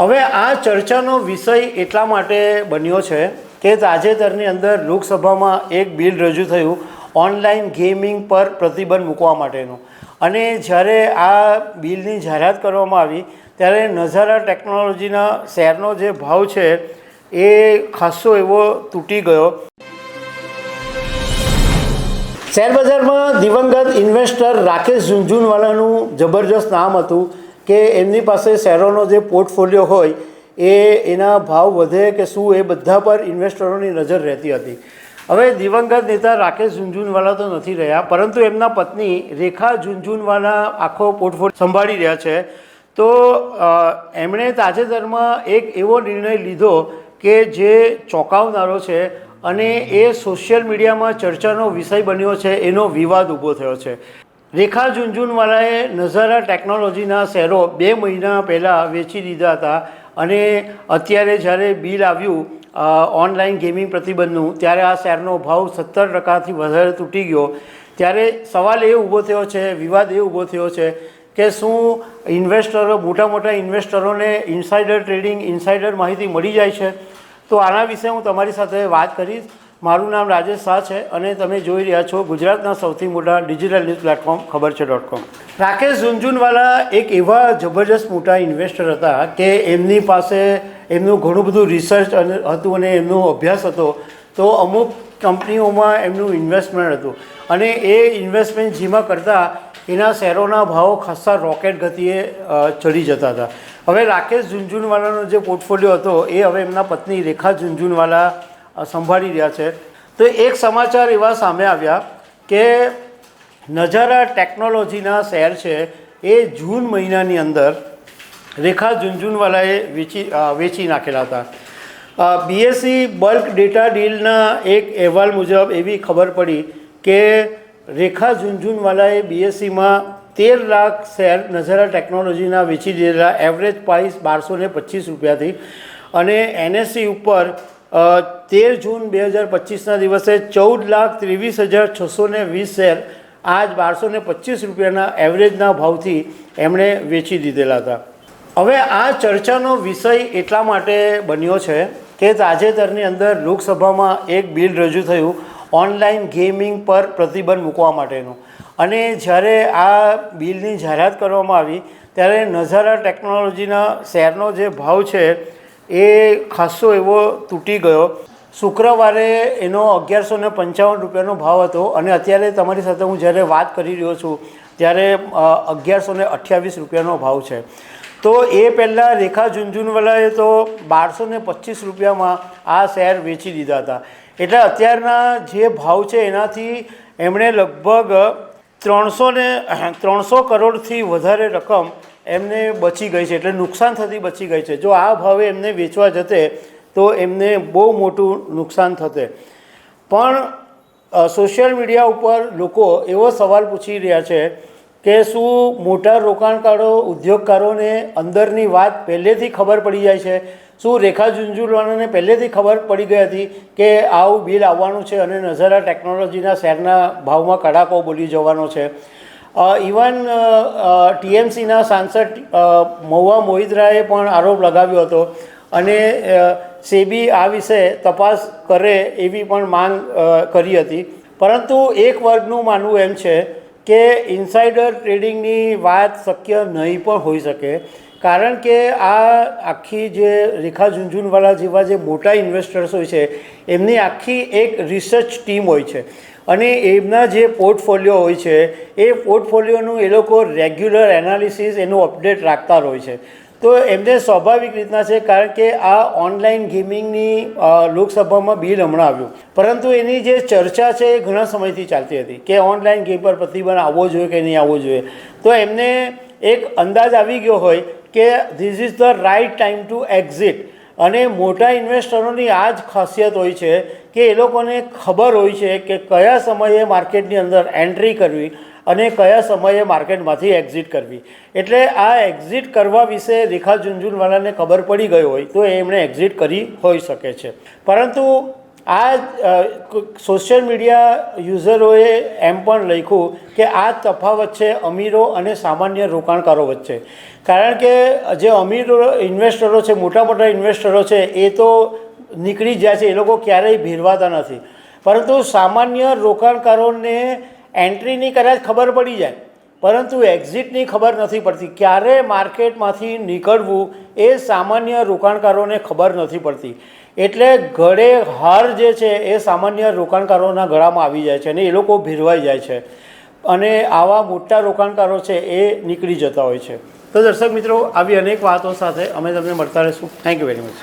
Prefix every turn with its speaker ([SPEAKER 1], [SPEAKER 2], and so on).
[SPEAKER 1] હવે આ ચર્ચાનો વિષય એટલા માટે બન્યો છે કે તાજેતરની અંદર લોકસભામાં એક બિલ રજૂ થયું ઓનલાઈન ગેમિંગ પર પ્રતિબંધ મૂકવા માટેનું. અને જ્યારે આ બિલની જાહેરાત કરવામાં આવી, ત્યારે નઝારા ટેકનોલોજીના શેરનો જે ભાવ છે એ ખાસ્સો એવો તૂટી ગયો. શેરબજારમાં દિવંગત ઇન્વેસ્ટર રાકેશ ઝુંઝુનવાલાનું જબરજસ્ત નામ હતું. કે એમની પાસે શેરોનો જે પોર્ટફોલિયો હોય, એ એના ભાવ વધે કે શું, એ બધા પર ઇન્વેસ્ટરોની નજર રહેતી હતી. હવે દિવંગત નેતા રાકેશ ઝુંઝુનવાલા તો નથી રહ્યા, પરંતુ એમના પત્ની રેખા ઝુંઝુનવાલા આખો પોર્ટફોલિયો સંભાળી રહ્યા છે. તો એમણે તાજેતરમાં એક એવો નિર્ણય લીધો કે જે ચોંકાવનારો છે અને એ સોશિયલ મીડિયામાં ચર્ચાનો વિષય બન્યો છે, એનો વિવાદ ઊભો થયો છે. રેખા ઝુંઝુનવાલાએ નઝારા ટેકનોલોજીના શેરો બે મહિના પહેલાં વેચી દીધા હતા અને અત્યારે જ્યારે બિલ આવ્યું ઓનલાઈન ગેમિંગ પ્રતિબંધનું, ત્યારે આ શેરનો ભાવ સત્તર ટકાથી વધારે તૂટી ગયો. ત્યારે સવાલ એ ઊભો થયો છે, વિવાદ એ ઊભો થયો છે કે શું ઇન્વેસ્ટરો મોટા મોટા ઇન્વેસ્ટરોને ઇન્સાઇડર ટ્રેડિંગ, ઇન્સાઇડર માહિતી મળી જાય છે? તો આના વિશે હું તમારી સાથે વાત કરીશ. મારું નામ રાજેશ શાહ છે અને તમે જોઈ રહ્યા છો ગુજરાતના સૌથી મોટા ડિજિટલ ન્યૂઝ પ્લેટફોર્મ ખબર છે ડોટ કોમ રાકેશ ઝુંઝુનવાલા એક એવા જબરજસ્ત મોટા ઇન્વેસ્ટર હતા કે એમની પાસે એમનું ઘણું બધું રિસર્ચ હતું અને એમનો અભ્યાસ હતો. તો અમુક કંપનીઓમાં એમનું ઇન્વેસ્ટમેન્ટ હતું. અને એ ઇન્વેસ્ટમેન્ટ જેમાં કરતાં એના શેરોના ભાવો ખાસ્સા રોકેટ ગતિએ ચડી જતા હતા. હવે રાકેશ ઝુંઝુનવાલાનો જે પોર્ટફોલિયો હતો એ હવે એમના પત્ની રેખા ઝુંઝુનવાલા અ, સંભાળી રહ્યા છે. તો એક સમાચાર એવા સામે આવ્યા કે નજારા ટેકનોલોજીના શેર છે એ જૂન મહિનાની અંદર રેખા ઝુંઝુનવાલાએ વેચી વેચી નાખેલા હતા. બીએસસી બલ્ક ડેટા ડીલના એક અહેવાલ મુજબ એવી ખબર પડી કે રેખા ઝુંઝુનવાલાએ બીએસસીમાં તેર લાખ શેર નજારા ટેકનોલોજીના વેચી દીધેલા એવરેજ પ્રાઇસ બારસો ને પચીસ રૂપિયાથી અને એનએસસી ઉપર અ, તેર જૂન બે હજાર પચીસના દિવસે ચૌદ લાખ ત્રેવીસ હજાર છસો ને વીસ શેર આજ બારસો ને પચીસ રૂપિયાના એવરેજના ભાવથી એમણે વેચી દીધેલા હતા. હવે આ ચર્ચાનો વિષય એટલા માટે બન્યો છે કે તાજેતરની અંદર લોકસભામાં એક બિલ રજૂ થયું ઓનલાઈન ગેમિંગ પર પ્રતિબંધ મૂકવા માટેનું. અને જ્યારે આ બિલની જાહેરાત કરવામાં આવી, ત્યારે નઝારા ટેકનોલોજીના શેરનો જે ભાવ છે એ ખાસ્સો એવો તૂટી ગયો. શુક્રવારે એનો અગિયારસો ને પંચાવન રૂપિયાનો ભાવ હતો અને અત્યારે તમારી સાથે હું જ્યારે વાત કરી રહ્યો છું, ત્યારે અગિયારસો ને અઠ્યાવીસ રૂપિયાનો ભાવ છે. તો એ પહેલાં રેખા ઝુંઝુનવાલાએ તો બારસો ને પચીસ રૂપિયામાં આ શેર વેચી દીધા હતા. એટલે અત્યારના જે ભાવ છે એનાથી એમણે લગભગ ત્રણસો ને, ત્રણસો કરોડથી વધારે રકમ એમને બચી ગઈ છે, એટલે નુકસાન થતી બચી ગઈ છે. જો આ ભાવે એમને વેચવા જતે, તો એમને બહુ મોટું નુકસાન થતે. પણ સોશિયલ મીડિયા ઉપર લોકો એવો સવાલ પૂછી રહ્યા છે કે શું મોટા રોકાણકારો, ઉદ્યોગકારોને અંદરની વાત પહેલેથી ખબર પડી જાય છે? શું રેખા ઝુંઝુલવાણાને પહેલેથી ખબર પડી ગઈ હતી કે આવું બિલ આવવાનું છે અને નઝારા ટેકનોલોજીના શેરના ભાવમાં કડાકો બોલી જવાનો છે? ઇવન ટીએમસીના સાંસદ મહુવા મોહિદરાએ પણ આરોપ લગાવ્યો હતો. અને સેબી આ વિશે તપાસ કરે એવી પણ માંગ કરી હતી. પરંતુ એક વર્ગનું માનવું એમ છે કે ઇન્સાઇડર ટ્રેડિંગની વાત શક્ય નહીં પણ હોઈ શકે. કારણ કે આ આખી જે રેખા ઝુંઝુનવાલા જેવા જે મોટા ઇન્વેસ્ટર્સ હોય છે, એમની આખી એક રિસર્ચ ટીમ હોય છે. અને એમના જે પોર્ટફોલિયો હોય છે, એ પોર્ટફોલિયોનું એ લોકો રેગ્યુલર એનાલિસિસ એનું અપડેટ રાખતા હોય છે. તો એમને સ્વાભાવિક રીતના છે, કારણ કે આ ઓનલાઈન ગેમિંગની લોકસભામાં બિલ હમણાં આવ્યું. પરંતુ એની જે ચર્ચા છે, એ ઘણા સમયથી ચાલતી હતી કે ઓનલાઈન ગેમ પર પ્રતિબંધ આવવો જોઈએ કે નહીં આવવો જોઈએ. તો એમને એક અંદાજ આવી ગયો હોય કે this is the right time to exit અને મોટા ઇન્વેસ્ટરોની આ જ ખાસિયત હોય છે કે એ લોકોને ખબર હોય છે કે કયા સમયે માર્કેટની અંદર એન્ટ્રી કરવી અને કયા સમયે માર્કેટમાંથી એક્ઝિટ કરવી. એટલે આ એક્ઝિટ કરવા વિશે રેખા ઝુંઝુનવાલાને ખબર પડી ગઈ હોય તો એમણે એક્ઝિટ કરી હોઈ શકે છે. પરંતુ આ સોશિયલ મીડિયા યુઝરોએ એમ પણ લખ્યું કે આ તફાવત છે અમીરો અને સામાન્ય રોકાણકારો વચ્ચે. કારણ કે જે અમીરો ઇન્વેસ્ટરો છે, મોટા મોટા ઇન્વેસ્ટરો છે, એ તો નીકળી જાય છે, એ લોકો ક્યારેય ભેરવાતા નથી. પરંતુ સામાન્ય રોકાણકારોને એન્ટ્રીની કદાચ ખબર પડી જાય, પરંતુ એક્ઝિટની ખબર નથી પડતી. ક્યારે માર્કેટમાંથી નીકળવું એ સામાન્ય રોકાણકારોને ખબર નથી પડતી. એટલે ગળે હાર જે છે એ સામાન્ય રોકાણકારોના ગળામાં આવી જાય છે અને એ લોકો ભીરવાઈ જાય છે. અને આવા મોટા રોકાણકારો છે એ નીકળી જતા હોય છે. તો દર્શક મિત્રો, આવી અનેક વાતો સાથે અમે તમને મળતા રહીશું. Thank you very much